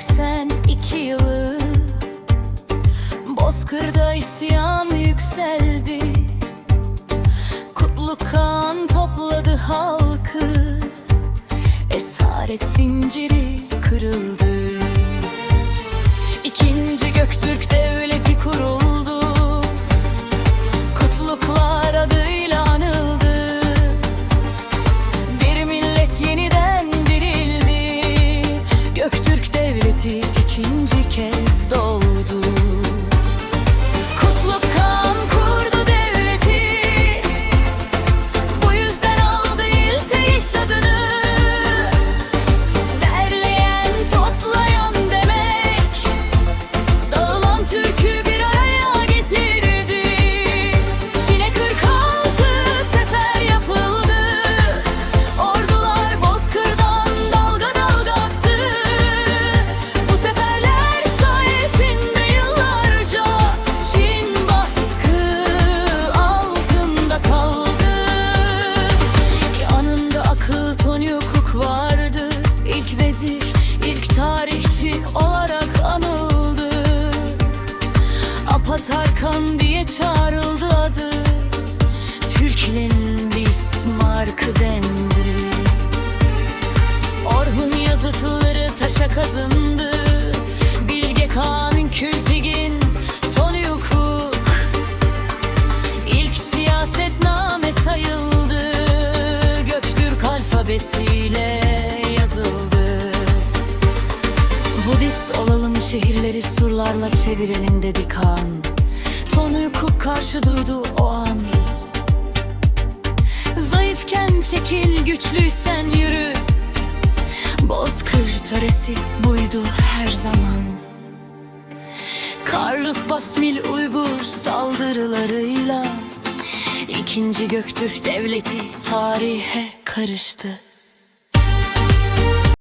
82 yılı. Bozkır'da isyan yükseldi. Kutlu kan topladı halkı. Esaret zinciri kırıldı. İkinci Göktürk devrimi Apatarkan diye çağrıldı adı. Türklerin Bismarck'ı dendi. Orhun yazıtları taşa kazındı. Bilge Kağan'ın Kültigin Tony Hukuk. İlk siyasetname sayıldı. Göktürk alfabesiyle şehirleri surlarla çevirelim dedi Kaan Tony Hukuk karşı durdu o an. Zayıfken çekil güçlüysen yürü. Bozkır töresi buydu her zaman. Karlık Basmil Uygur saldırılarıyla İkinci Göktürk Devleti tarihe karıştı